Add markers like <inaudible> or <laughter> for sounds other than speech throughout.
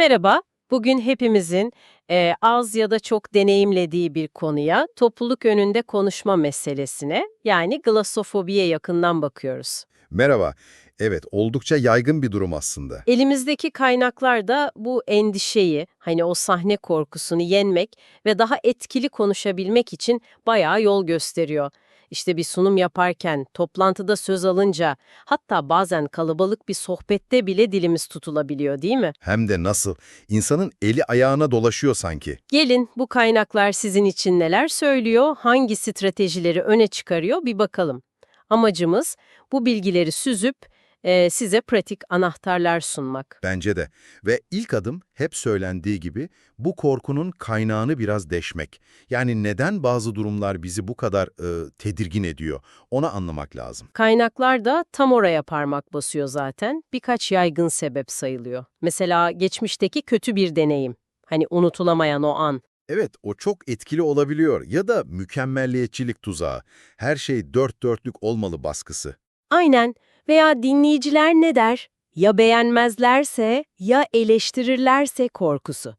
Merhaba, bugün hepimizin eee, az ya da çok deneyimlediği bir konuya, topluluk önünde konuşma meselesine, yani glossofobiye yakından bakıyoruz. Merhaba. Evet, oldukça yaygın bir durum aslında. Elimizdeki kaynaklar da bu endişeyi, hani o sahne korkusunu yenmek ve daha etkili konuşabilmek için bayağı yol gösteriyor. İşte bir sunum yaparken, toplantıda söz alınca, hatta bazen kalabalık bir sohbette bile dilimiz tutulabiliyor değil mi? Hem de nasıl? İnsanın eli ayağına dolaşıyor sanki. Gelin bu kaynaklar sizin için neler söylüyor, hangi stratejileri öne çıkarıyor bir bakalım. Amacımız bu bilgileri süzüp eee, size pratik anahtarlar sunmak. Bence de. Ve ilk adım hep söylendiği gibi bu korkunun kaynağını biraz deşmek. Yani neden bazı durumlar bizi bu kadar e, tedirgin ediyor? Onu anlamak lazım. Kaynaklar da tam oraya parmak basıyor zaten. Birkaç yaygın sebep sayılıyor. Mesela geçmişteki kötü bir deneyim. Hani unutulamayan o an. Evet, o çok etkili olabiliyor. Ya da mükemmelliyetçilik tuzağı. Her şey dört dörtlük olmalı baskısı. Aynen. Veya dinleyiciler ne der? Ya beğenmezlerse, ya eleştirirlerse korkusu.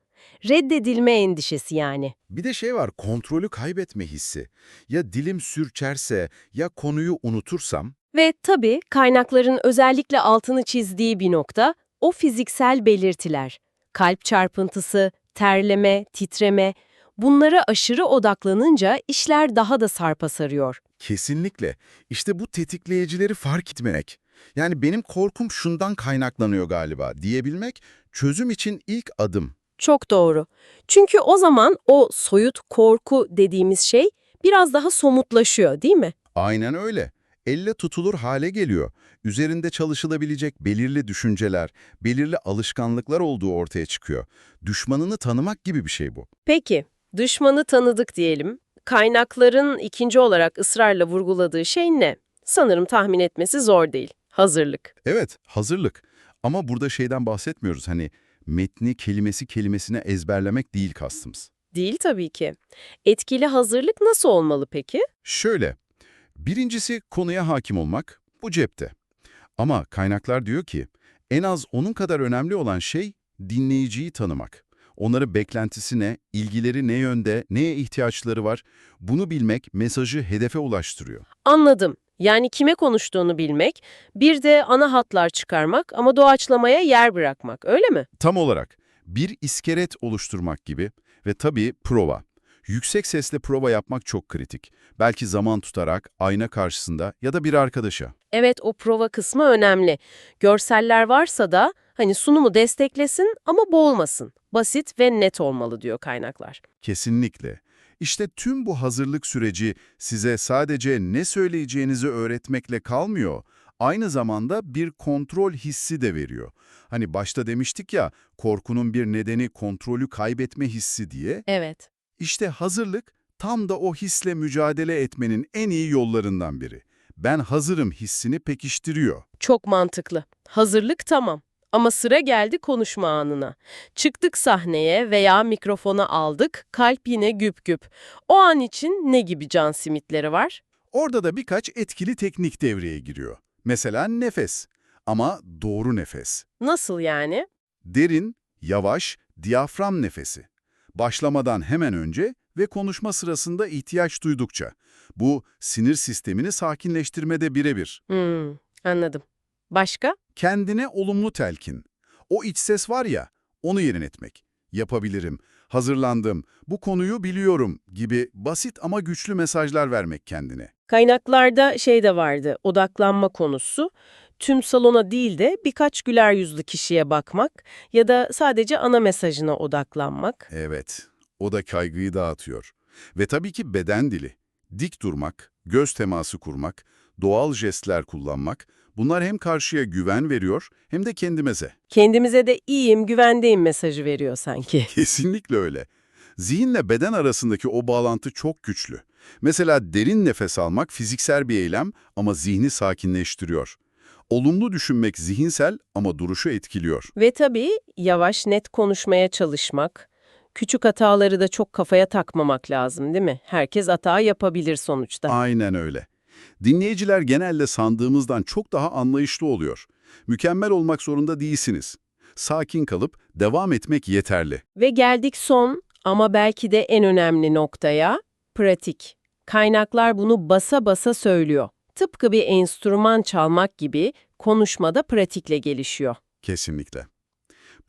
Reddedilme endişesi yani. Bir de şey var, kontrolü kaybetme hissi. Ya dilim sürçerse, ya konuyu unutursam, Ve tabii kaynakların özellikle altını çizdiği bir nokta o fiziksel belirtiler. Kalp çarpıntısı, terleme, titreme. Bunlara aşırı odaklanınca işler daha da sarpa sarıyor. Kesinlikle. İşte bu tetikleyicileri fark etmek. Yani benim korkum şundan kaynaklanıyor galiba diyebilmek çözüm için ilk adım. Çok doğru. Çünkü o zaman o soyut korku dediğimiz şey biraz daha somutlaşıyor değil mi? Aynen öyle. Elle tutulur hale geliyor. Üzerinde çalışılabilecek belirli düşünceler, belirli alışkanlıklar olduğu ortaya çıkıyor. Düşmanını tanımak gibi bir şey bu. Peki, düşmanı tanıdık diyelim. Kaynakların ikinci olarak ısrarla vurguladığı şey ne? Sanırım tahmin etmesi zor değil. Hazırlık. Evet, hazırlık. Ama burada şeyden bahsetmiyoruz. Hani metni kelimesi kelimesine ezberlemek değil kastımız. Değil tabii ki. Etkili hazırlık nasıl olmalı peki? Şöyle, birincisi konuya hakim olmak, bu cepte. Ama kaynaklar diyor ki, en az onun kadar önemli olan şey dinleyiciyi tanımak. Onların beklentisi ne, ilgileri ne yönde, neye ihtiyaçları var, bunu bilmek mesajı hedefe ulaştırıyor. Anladım. Yani kime konuştuğunu bilmek, bir de ana hatlar çıkarmak ama doğaçlamaya yer bırakmak, öyle mi? Tam olarak bir iskelet oluşturmak gibi ve tabii prova. Yüksek sesle prova yapmak çok kritik. Belki zaman tutarak, ayna karşısında ya da bir arkadaşa. Evet, o prova kısmı önemli. Görseller varsa da hani sunumu desteklesin ama boğulmasın. Basit ve net olmalı diyor kaynaklar. Kesinlikle. İşte tüm bu hazırlık süreci size sadece ne söyleyeceğinizi öğretmekle kalmıyor, aynı zamanda bir kontrol hissi de veriyor. Hani başta demiştik ya, korkunun bir nedeni kontrolü kaybetme hissi diye. Evet. İşte hazırlık tam da o hisle mücadele etmenin en iyi yollarından biri. Ben hazırım hissini pekiştiriyor. Çok mantıklı. Hazırlık tamam. Ama sıra geldi konuşma anına. Çıktık sahneye veya mikrofona aldık, kalp yine güp güp. O an için ne gibi can simitleri var? Orada da birkaç etkili teknik devreye giriyor. Mesela nefes. Ama doğru nefes. Nasıl yani? Derin, yavaş, diyafram nefesi. Başlamadan hemen önce ve konuşma sırasında ihtiyaç duydukça. Bu sinir sistemini sakinleştirmede birebir. Hmm, anladım. Başka? Kendine olumlu telkin. O iç ses var ya, onu yerin etmek. Yapabilirim, hazırlandım, bu konuyu biliyorum gibi basit ama güçlü mesajlar vermek kendine. Kaynaklarda şey de vardı, odaklanma konusu. Tüm salona değil de birkaç güler yüzlü kişiye bakmak ya da sadece ana mesajına odaklanmak. Evet, o da kaygıyı dağıtıyor. Ve tabii ki beden dili. Dik durmak, göz teması kurmak, doğal jestler kullanmak, bunlar hem karşıya güven veriyor hem de kendimize. Kendimize de iyiyim, güvendeyim mesajı veriyor sanki. <laughs> Kesinlikle öyle. Zihinle beden arasındaki o bağlantı çok güçlü. Mesela derin nefes almak fiziksel bir eylem ama zihni sakinleştiriyor. Olumlu düşünmek zihinsel ama duruşu etkiliyor. Ve tabii yavaş net konuşmaya çalışmak. Küçük hataları da çok kafaya takmamak lazım değil mi? Herkes hata yapabilir sonuçta. Aynen öyle. Dinleyiciler genelde sandığımızdan çok daha anlayışlı oluyor. Mükemmel olmak zorunda değilsiniz. Sakin kalıp devam etmek yeterli. Ve geldik son ama belki de en önemli noktaya, pratik. Kaynaklar bunu basa basa söylüyor. Tıpkı bir enstrüman çalmak gibi konuşmada pratikle gelişiyor. Kesinlikle.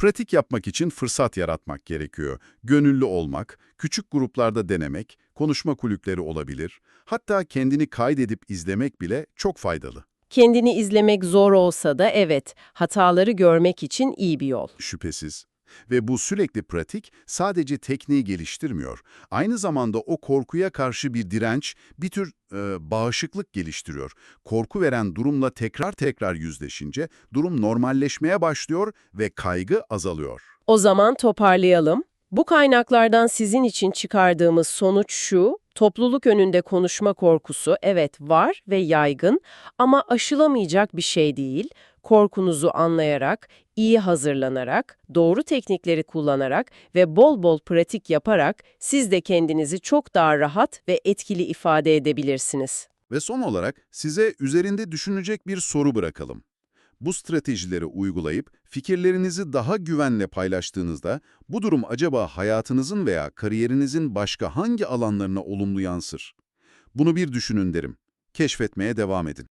Pratik yapmak için fırsat yaratmak gerekiyor. Gönüllü olmak, küçük gruplarda denemek, konuşma kulüpleri olabilir. Hatta kendini kaydedip izlemek bile çok faydalı. Kendini izlemek zor olsa da evet, hataları görmek için iyi bir yol. Şüphesiz. Ve bu sürekli pratik sadece tekniği geliştirmiyor. Aynı zamanda o korkuya karşı bir direnç, bir tür e, bağışıklık geliştiriyor. Korku veren durumla tekrar tekrar yüzleşince durum normalleşmeye başlıyor ve kaygı azalıyor. O zaman toparlayalım. Bu kaynaklardan sizin için çıkardığımız sonuç şu, topluluk önünde konuşma korkusu evet var ve yaygın ama aşılamayacak bir şey değil. Korkunuzu anlayarak, iyi hazırlanarak, doğru teknikleri kullanarak ve bol bol pratik yaparak siz de kendinizi çok daha rahat ve etkili ifade edebilirsiniz. Ve son olarak size üzerinde düşünecek bir soru bırakalım. Bu stratejileri uygulayıp fikirlerinizi daha güvenle paylaştığınızda bu durum acaba hayatınızın veya kariyerinizin başka hangi alanlarına olumlu yansır? Bunu bir düşünün derim. Keşfetmeye devam edin.